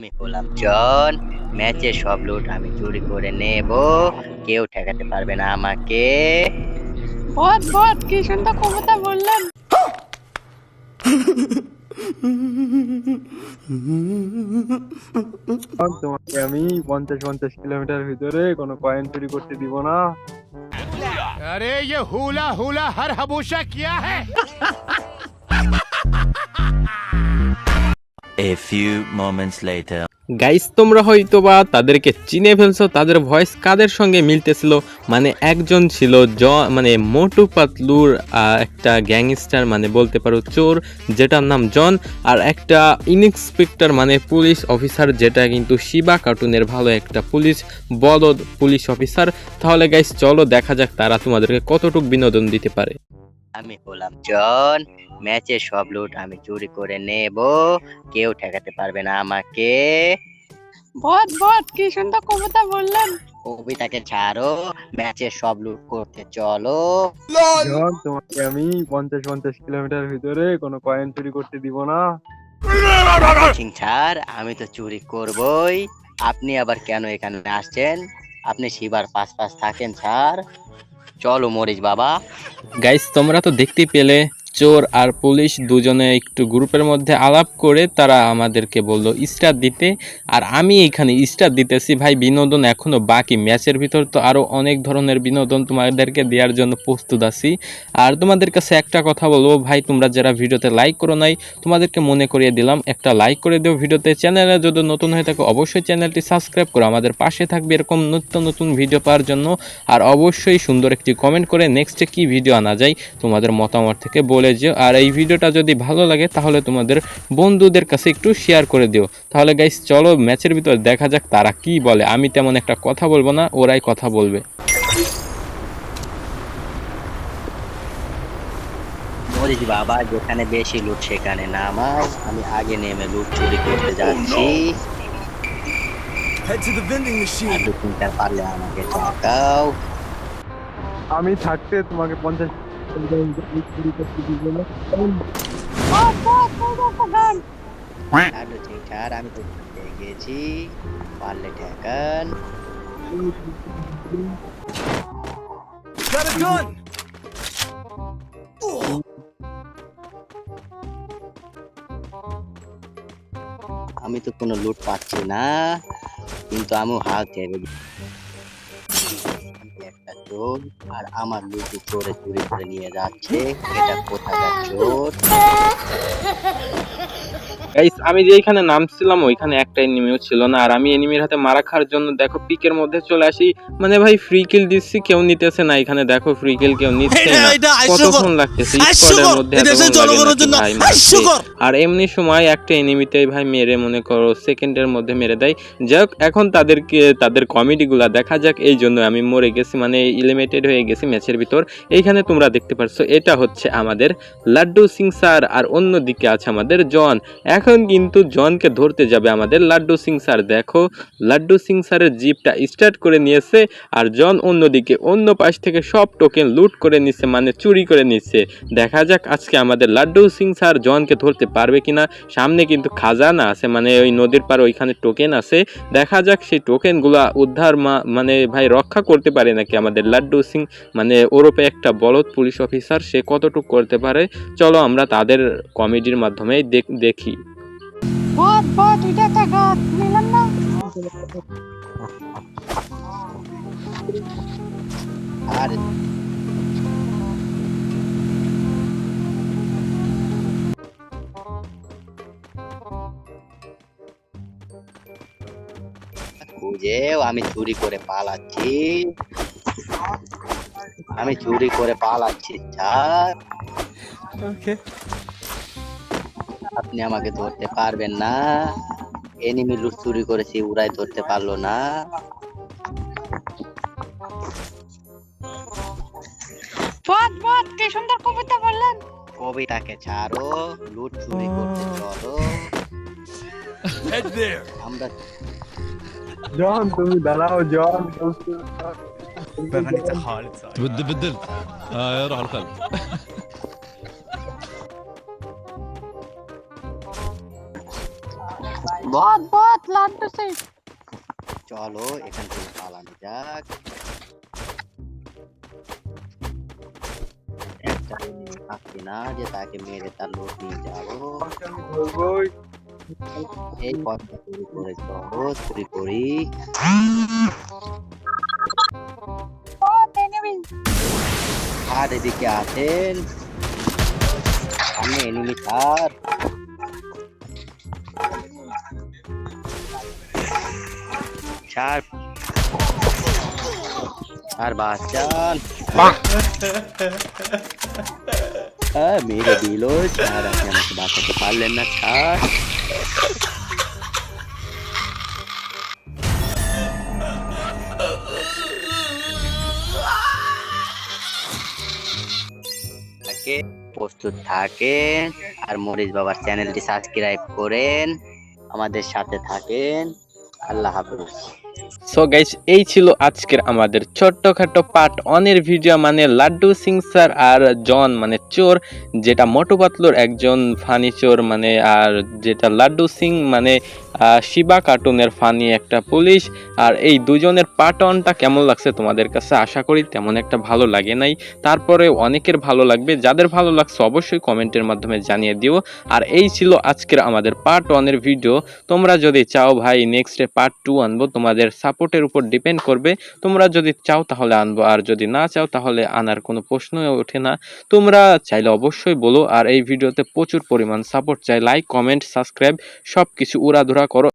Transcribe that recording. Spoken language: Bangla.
আমি হলাম জন। ম্যাচে সব লুট আমি চুরি করে নেব। কেউ ঠেকাতে পারবে না আমাকে। বট বট কি সুন্দর কবিতা বললেন তোমাকে আমি পঞ্চাশ পঞ্চাশ কিলোমিটার ভিতরে কোনো কয়েন চুরি করতে দিব না। আরে ইয়ে হুলা হুলা হর হাবুশা কিয়া হ্যায়? Few moments later. গাইস তোমরা হয়তো বা তাদেরকে চিনে ফেলছো, তাদের ভয়েস কাদের সঙ্গে মিলতেছিল? মানে একজন ছিল জ মানে মোটু পাতলুর একটা গ্যাংস্টার মানে বলতে পারো চোর, যেটার নাম জন, আর একটা ইনস্পেক্টর মানে পুলিশ অফিসার যেটা কিন্তু শিবা কার্টুনের ভালো একটা পুলিশ বলদ পুলিশ অফিসার তাহলে গাইস চলো দেখা যাক তারা তোমাদেরকে কতটুকু বিনোদন দিতে পারে। আমি হলাম জন। ম্যাচে সব লুট আমি চুরি করে নেব। কেউ ঠেকাতে পারবে না আমাকে। বট বট কি সুন্দর কবিতা বললেন। কবিতাকে ছাড়ো ম্যাচে সব লুট করতে চলো। জন তোমাকে আমি পঞ্চাশ পঞ্চাশ কিলোমিটার ভিতরে কোনো কয়েন চুরি করতে দিব না। স্যার আমি তো চুরি করবই। আপনি আবার কেন এখানে আসছেন? আপনি শিবার পাশ পাশ থাকেন স্যার চলো মরিচ বাবা। গাইস তোমরা তো দেখতেই পেলে চোর আর পুলিশ দুজনে একটু গ্রুপের মধ্যে আলাপ করে তারা আমাদেরকে বলল স্টার দিতে। আর আমি এখানে স্টার দিতেছি। ভাই, বিনোদন এখনও বাকি। ম্যাচের ভিতর তো আরও অনেক ধরনের বিনোদন তোমাদেরকে দেওয়ার জন্য প্রস্তুত আছি। আর তোমাদের কাছে একটা কথা বলব, ভাই, তোমরা যারা ভিডিওতে লাইক করো নাই, তোমাদেরকে মনে করিয়ে দিলাম, একটা লাইক করে দিও ভিডিওতে। চ্যানেলে যদি নতুন হয়ে থাকো, অবশ্যই চ্যানেলটি সাবস্ক্রাইব করো। আমাদের পাশে থাকবে এরকম নতুন নতুন ভিডিও পাওয়ার জন্য। আর অবশ্যই সুন্দর একটি কমেন্ট করে নেক্সটে কি ভিডিও আনা যায়, তোমাদের মতামত থেকে বলে যেও আর এই ভিডিওটা যদি ভালো লাগে তাহলে তোমাদের বন্ধুদের কাছে একটু শেয়ার করে দিও। তাহলে গাইস চলো ম্যাচের ভিতর দেখা যাক তারা কি বলে। আমি তেমন একটা কথা বলব না ওরাই কথা বলবে। বাবা যেখানে বেশি লুট সেখানে নামাও। আমি আগে নেমে লুট চুরি করতে যাচ্ছি। পারলে আমাকে টাকাও আমি থাকতে তোমাকে পঞ্চাশ কিলোমিটার ভিতরে চুরি করতে দিব না বট বট ওই দেখো গান আর দু তিনটা আর আমি তো পেয়ে গেছি পারলে ঠেকান Got a gun. আমি তো কোনো লুট পাচ্ছি না, কিন্তু আমিও হাত। একটা চোর আর আমার লুটু চোরে চুরি করে নিয়ে যাচ্ছে। এটা কোথাকার চোর? গাইস আমি যে এখানে নামছিলাম ওইখানে একটা এনিমিও ছিল না। আর আমি এনিমির হাতে মারা খাওয়ার জন্য দেখো পিকের মধ্যে চলে আসি। মানে ভাই ফ্রি কিল দিচ্ছি কেউ নিতেছে না এখানে। দেখো ফ্রি কিল কেউ নিচ্ছে না। কতক্ষণ লাগতেছে? স্কোয়াডের মধ্যে। আর এমনি সময় একটা এনিমিতে ভাই মেরে মনে করো সেকেন্ডের মধ্যে মেরে দেয়। যাক এখন তাদেরকে তাদের কমেডিগুলা দেখা যাক। এই জন্য আমি মরে গেছি। মানে ইলিমিটেড হয়ে গেছি ম্যাচের ভিতর। এইখানে তোমরা দেখতে পারছ, এটা হচ্ছে আমাদের লাড্ডু সিং স্যার আর অন্যদিকে আছে আমাদের জন। এখন কিন্তু জনকে ধরতে যাবে আমাদের লাড্ডু সিং স্যার। দেখো, লাড্ডু সিং স্যারের জিপটা স্টার্ট করে নিয়েছে আর জন অন্যদিকে অন্য পাশ থেকে সব টোকেন লুট করে নিচ্ছে মানে চুরি করে নিচ্ছে দেখা যাক আজকে আমাদের লাড্ডু সিং স্যার জনকে ধরতে পারবে কিনা। সামনে কিন্তু খাজানা আছে মানে ওই নদীর পার ওইখানে টোকেন আছে। দেখা যাক সেই টোকেনগুলা উদ্ধার মানে ভাই রক্ষা করতে পারে নাকি আমাদের লাড্ডু সিং মানে ওরপে একটা বলদ পুলিশ অফিসার সে কতটুকু করতে পারে? চলো আমরা তাদের কমেডির মাধ্যমে দেখি আর। বুঝেও আমি চুরি করে পালাচ্ছি। আমি চুরি করে পালাচ্ছি স্যার Okay. আপনি আমাকে ধরতে পারবেন না। এনিমি লুট চুরি করেছি উড়াই ধরতে পারল না। বট বট কি সুন্দর কবিতা বললেন। কবিতাকে ছাড়ো লুট চুরি করতে চলো। আমরা জন তুমি দাঁড়াও জন تبدل بدل آه روح على الخلف বট বট লাড্ডু সিং চলো এখান থেকে পালানো যাক একটা enemy থাকবে না যে তাকে মেরে তার লোক নিয়ে যাবো আমি ধরবই এই পথটা চুরি করে চলো চুরি করি আর এদিকে আছেন সামনে এনিমি স্যার স্যার স্যার বাঁচান হ্যাঁ মেরে দিল স্যার আপনি আমাকে বাঁচাতে পারলেন না স্যার প্রস্তুত থাকেন আর মরিচ বাবার চ্যানেলটি সাবস্ক্রাইব করেন। আমাদের সাথে থাকেন। আল্লাহ হাফেজ। সো গাইস এই ছিল আজকের আমাদের ছোট্টখাটো পার্ট অনের ভিডিও মানে লাড্ডু সিং স্যার আর জন মানে চোর, যেটা মোটু পাতলুর একজন ফানি চোর মানে আর যেটা লাড্ডু সিং মানে শিবা কার্টুনের ফানি একটা পুলিশ। আর এই দুজনের পার্ট অনটা কেমন লাগছে তোমাদের কাছে? আশা করি তেমন একটা ভালো লাগে নাই। তারপরে অনেকের ভালো লাগবে। যাদের ভালো লাগছে অবশ্যই কমেন্টের মাধ্যমে জানিয়ে দিও। আর এই ছিল আজকের আমাদের পার্ট ওয়ানের ভিডিও তোমরা যদি চাও ভাই নেক্সটে পার্ট টু আনব তোমাদের সাপোর্টের উপর ডিপেন্ড করবে। তোমরা যদি চাও তাহলে আনব, আর যদি না চাও তাহলে আনার কোনো প্রশ্নই ওঠে না। তোমরা চাইলে অবশ্যই বলো, আর এই ভিডিওতে প্রচুর পরিমাণ সাপোর্ট চাই। লাইক কমেন্ট সাবস্ক্রাইব সব কিছু উড়াধুরা করো।